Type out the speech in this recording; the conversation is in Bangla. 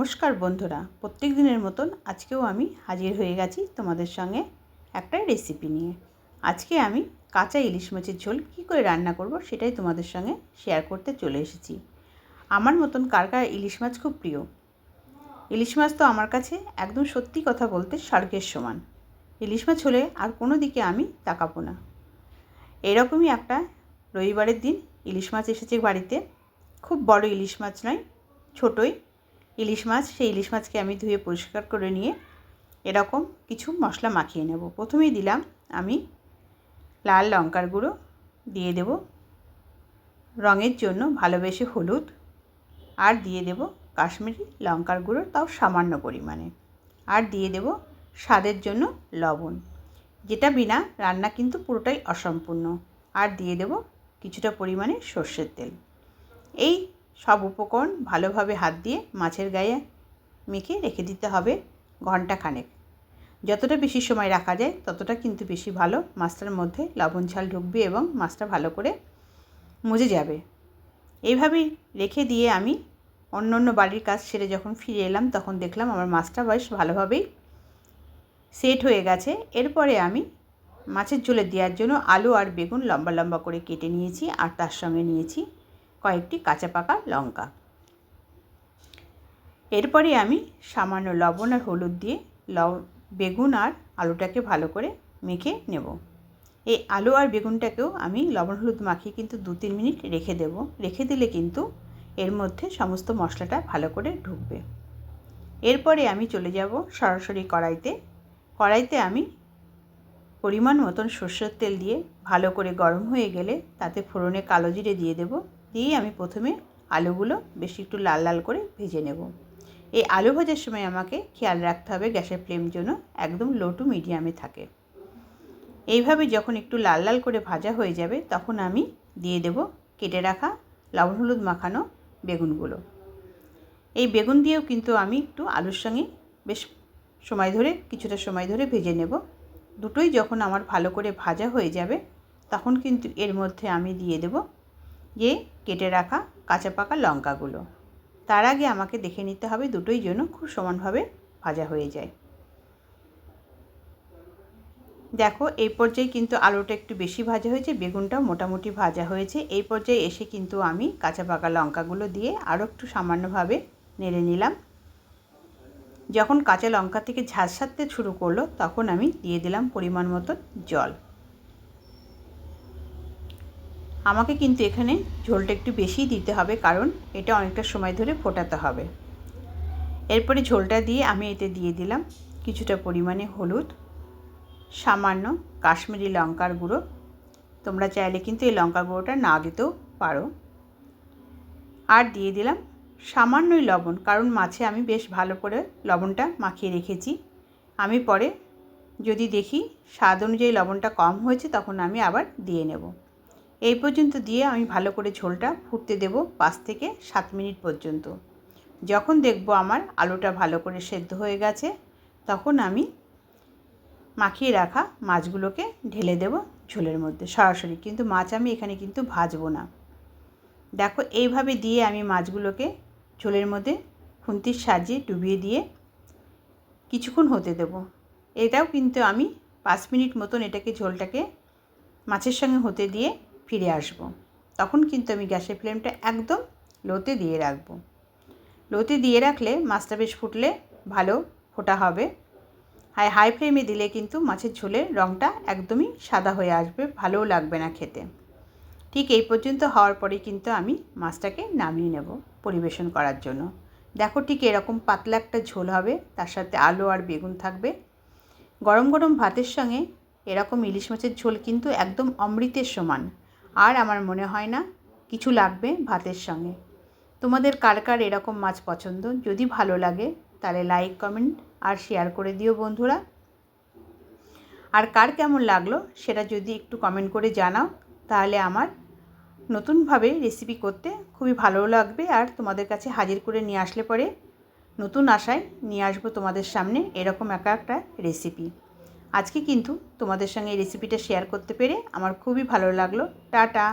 নমস্কার বন্ধুরা, প্রত্যেক দিনের মতন আজকেও আমি হাজির হয়ে গেছি তোমাদের সঙ্গে একটা রেসিপি নিয়ে। আজকে আমি কাঁচা ইলিশ মাছের ঝোল কী করে রান্না করব সেটাই তোমাদের সঙ্গে শেয়ার করতে চলে এসেছি। আমার মতন কার কার ইলিশ মাছ খুব প্রিয়? ইলিশ মাছ তো আমার কাছে একদম সত্যি কথা বলতে স্বর্গের সমান। ইলিশ মাছ হলে আর কোনো দিকে আমি তাকাবো না। এরকমই একটা রবিবারের দিন ইলিশ মাছ এসেছে বাড়িতে। খুব বড় ইলিশ মাছ নয়, ছোটোই। ইলিশ মাছ, সেই ইলিশ মাছকে আমি ধুয়ে পরিষ্কার করে নিয়ে এরকম কিছু মশলা মাখিয়ে নেব। প্রথমেই দিলাম আমি লাল লঙ্কার গুঁড়ো, দিয়ে দেব রঙের জন্য ভালোবেসে হলুদ, আর দিয়ে দেব কাশ্মীরি লঙ্কার গুঁড়ো, তাও সামান্য পরিমাণে। আর দিয়ে দেব স্বাদের জন্য লবণ, যেটা বিনা রান্না কিন্তু পুরোটাই অসম্পূর্ণ। আর দিয়ে দেব কিছুটা পরিমাণে সর্ষের তেল। এই সব উপকরণ ভালোভাবে হাত দিয়ে মাছের গায়ে মেখে রেখে দিতে হবে ঘণ্টা খানেক। যতটা বেশি সময় রাখা যায়, ততটা কিন্তু বেশি ভালো মাছটার মধ্যে লবণ ঝাল ঢুকবে এবং মাছটা ভালো করে মজে যাবে। এইভাবেই রেখে দিয়ে আমি অন্য অন্য বাড়ির কাজ সেরে যখন ফিরে এলাম, তখন দেখলাম আমার মাছটা বেশ ভালোভাবেই সেট হয়ে গেছে। এরপরে আমি মাছের ঝোলে দেওয়ার জন্য আলু আর বেগুন লম্বা লম্বা করে কেটে নিয়েছি আর তার সঙ্গে নিয়েছি কয়েকটি কাঁচা পাকা লঙ্কা। এরপরে আমি সামান্য লবণ আর হলুদ দিয়ে ল বেগুন আর আলুটাকে ভালো করে মেখে নেব। এই আলু আর বেগুনটাকেও আমি লবণ হলুদ মাখিয়ে কিন্তু দু তিন মিনিট রেখে দেব। রেখে দিলে কিন্তু এর মধ্যে সমস্ত মশলাটা ভালো করে ঢুকবে। এরপরে আমি চলে যাব সরাসরি কড়াইতে। কড়াইতে আমি পরিমাণ মতন সর্ষের তেল দিয়ে ভালো করে গরম হয়ে গেলে তাতে ফোড়নে কালো জিরে দিয়ে দেব। দিয়ে আমি প্রথমে আলুগুলো বেশি একটু লাল লাল করে ভেজে নেব। এই আলু ভাজার সময় আমাকে খেয়াল রাখতে হবে গ্যাসের ফ্লেম যেন একদম লো টু মিডিয়ামে থাকে। এইভাবে যখন একটু লাল লাল করে ভাজা হয়ে যাবে তখন আমি দিয়ে দেব কেটে রাখা লবণ হলুদ মাখানো বেগুনগুলো। এই বেগুন দিয়েও কিন্তু আমি একটু আলুর সঙ্গে বেশ সময় ধরে, কিছুটা সময় ধরে ভেজে নেব। দুটোই যখন আমার ভালো করে ভাজা হয়ে যাবে তখন কিন্তু এর মধ্যে আমি দিয়ে দেব যে কেটে রাখা কাঁচা পাকা লঙ্কাগুলো। তার আগে আমাকে দেখে নিতে হবে দুটোই যেন খুব সমানভাবে ভাজা হয়ে যায়। দেখো, এই পর্যায়ে কিন্তু আলুটা একটু বেশি ভাজা হয়েছে, বেগুনটাও মোটামুটি ভাজা হয়েছে। এই পর্যায়ে এসে কিন্তু আমি কাঁচা পাকা লঙ্কাগুলো দিয়ে আরও একটু সামান্যভাবে নেড়ে নিলাম। যখন কাঁচা লঙ্কা থেকে সারতে শুরু করল, তখন আমি দিয়ে দিলাম পরিমাণ মতো জল। আমাকে কিন্তু এখানে ঝোলটা একটু বেশিই দিতে হবে, কারণ এটা অনেকটা সময় ধরে ফোটাতে হবে। এরপরে ঝোলটা দিয়ে আমি এতে দিয়ে দিলাম কিছুটা পরিমাণে হলুদ, সামান্য কাশ্মীরি লঙ্কার গুঁড়ো। তোমরা চাইলে কিন্তু এই লঙ্কা গুঁড়োটা না দিতেও পারো। আর দিয়ে দিলাম সামান্যই লবণ, কারণ মাছে আমি বেশ ভালো করে লবণটা মাখিয়ে রেখেছি। আমি পরে যদি দেখি স্বাদ অনুযায়ী লবণটা কম হয়েছে, তখন আমি আবার দিয়ে নেব। এই পর্যন্ত দিয়ে আমি ভালো করে ঝোলটা ফুটতে দেব পাঁচ থেকে সাত মিনিট পর্যন্ত। যখন দেখব আমার আলুটা ভালো করে সেদ্ধ হয়ে গেছে, তখন আমি মাখিয়ে রাখা মাছগুলোকে ঢেলে দেব ঝোলের মধ্যে। সরাসরি কিন্তু মাছ আমি এখানে কিন্তু ভাজবো না। দেখো, এইভাবে দিয়ে আমি মাছগুলোকে ঝোলের মধ্যে খুন্তির সাজিয়ে ডুবিয়ে দিয়ে কিছুক্ষণ হতে দেব। এটাও কিন্তু আমি পাঁচ মিনিট মতন এটাকে ঝোলটাকে মাছের সঙ্গে হতে দিয়ে ফিরে আসব। তখন কিন্তু আমি গ্যাসের ফ্লেমটা একদম লোতে দিয়ে রাখব। লোতে দিয়ে রাখলে মাছটা বেশ ফুটলে ভালো ফোটা হবে। হাই হাই ফ্লেমে দিলে কিন্তু মাছের ঝোলের রঙটা একদমই সাদা হয়ে আসবে, ভালোও লাগবে না খেতে। ঠিক এই পর্যন্ত হওয়ার পরে কিন্তু আমি মাছটাকে নামিয়ে নেব পরিবেশন করার জন্য। দেখো ঠিক এরকম পাতলা একটা ঝোল হবে, তার সাথে আলু আর বেগুন থাকবে। গরম গরম ভাতের সঙ্গে এরকম ইলিশ মাছের ঝোল কিন্তু একদম অমৃতের সমান। আর আমার মনে হয় না কিছু লাগবে ভাতের সঙ্গে। তোমাদের কার কার এরকম মাছ পছন্দ? যদি ভালো লাগে, তাহলে লাইক কমেন্ট আর শেয়ার করে দিও বন্ধুরা। আর কার কেমন লাগল সেটা যদি একটু কমেন্ট করে জানাও, তাহলে আমার নতুনভাবে রেসিপি করতে খুবই ভালো লাগবে আর তোমাদের কাছে হাজির করে নিয়ে আসলে পরে নতুন আশায় নিয়ে আসব তোমাদের সামনে এরকম একা একটা রেসিপি আজকে কিন্তু তোমাদের সঙ্গে এই রেসিপিটা শেয়ার করতে পেরে আমার খুবই ভালো লাগল। টাটা!